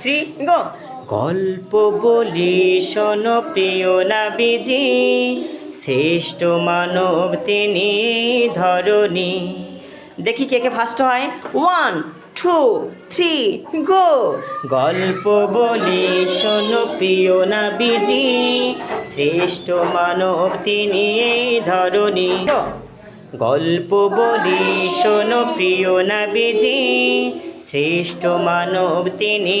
Three go. গল্প বলি, শোনো প্রিয় নাবিজি। শ্রেষ্ঠ মানব তিনি ধরণী। দেখি কে কে ফার্স্ট হয়। ওয়ান টু থ্রি গো গল্প বলি, শোনো প্রিয় নাবিজি। শ্রেষ্ঠ মানব তিনি ধরণী। গল্প বলি, শোনো প্রিয় নাবিজি। শ্রেষ্ঠ মানব তিনি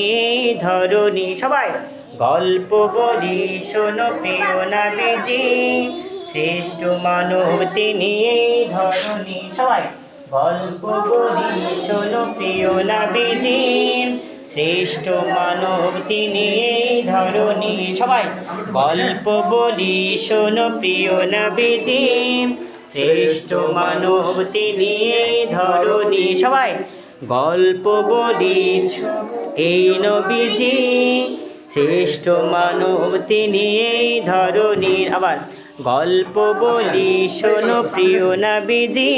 ধরণী। সবাই, গল্প বলি, শোনো প্রিয় নাবিজি। শ্রেষ্ঠ মানব তিনি ধরণী। সবাই, গল্প বলি, শোনো প্রিয় নাবিজি। শ্রেষ্ঠ মানব তিনি ধরণী। সবাই, গল্প বলি, শোনো প্রিয় নাবিজি। শ্রেষ্ঠ মানব তিনি ধরণী। সবাই গল্প বলি। এই নবীজি, শ্রেষ্ঠ মানব তিনি ধরণীর। আবার গল্প বলি, শোনো প্রিয় নাবিজি,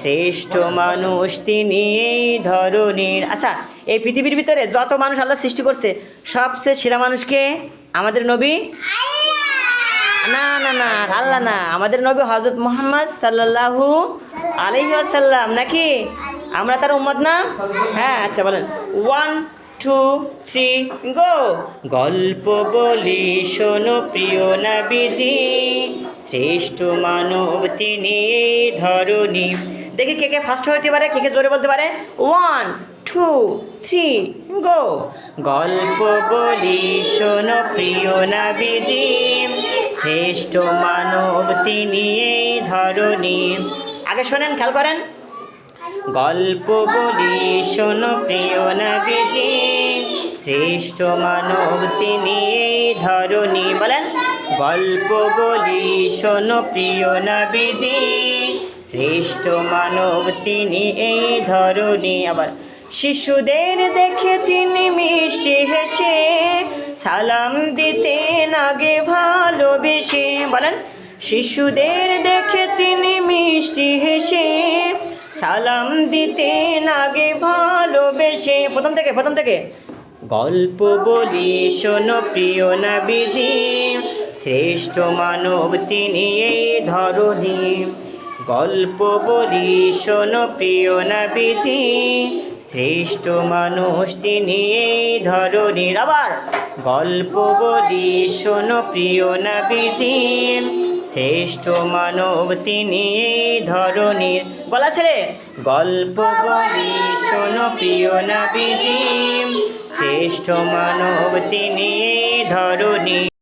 শ্রেষ্ঠ মানুষ তিনি এই ধরনের আচ্ছা এই পৃথিবীর ভিতরে যত মানুষ আল্লাহ সৃষ্টি করছে, সবচেয়ে সেরা মানুষকে আমাদের নবী? না না না, আল্লাহ না। আমাদের নবী হজরত মোহাম্মদ আলাইহি আসাল্লাম নাকি? আমরা তার উম্মত না? হ্যাঁ আচ্ছা বলেন। ওয়ান টু থ্রি গো গল্প বলি শোনো প্রিয় নাবিজি। শ্রেষ্ঠ মানব তিনি ধরণী। দেখি কে কে ফার্স্ট হইতে পারে কে কে জোরে বলতে পারে। ওয়ান টু থ্রি গো গল্প বলি শোনো প্রিয় নাবিজি। শ্রেষ্ঠ মানব তিনি ধরণী। আগে শোনেন খেয়াল করেন। গল্প বলি, শোনো প্রিয় নাবিজি। শ্রেষ্ঠ মানব তিনি ধরণী। বলেন, গল্প বলি, শোনো প্রিয় নাবিজি। শ্রেষ্ঠ মানব তিনি এই ধরণী। আবার শিশুদের দেখে তিনি মিষ্টি হেসে, সালাম দিতেন আগে ভালোবেসে। বলেন, শিশুদের দেখে তিনি মিষ্টি সালাম দিতেন আগে ভালোবেসে। প্রথম থেকে প্রথম থেকে। গল্প বলি, শোনো প্রিয় নাবিজি। শ্রেষ্ঠ মানব তিনি এই ধরণী। গল্প বলি, শোনো প্রিয় নাবিজি। শ্রেষ্ঠ মানুষ তিনি এই ধরণীর আবার গল্প বলি, শোনো প্রিয় নাবিজি। শ্রেষ্ঠ মানব তিনি বলা গলা ছেড়ে। গল্প বলি, শোনো প্রিয় নাবিজি। শ্রেষ্ঠ মানব তিনি ধরণী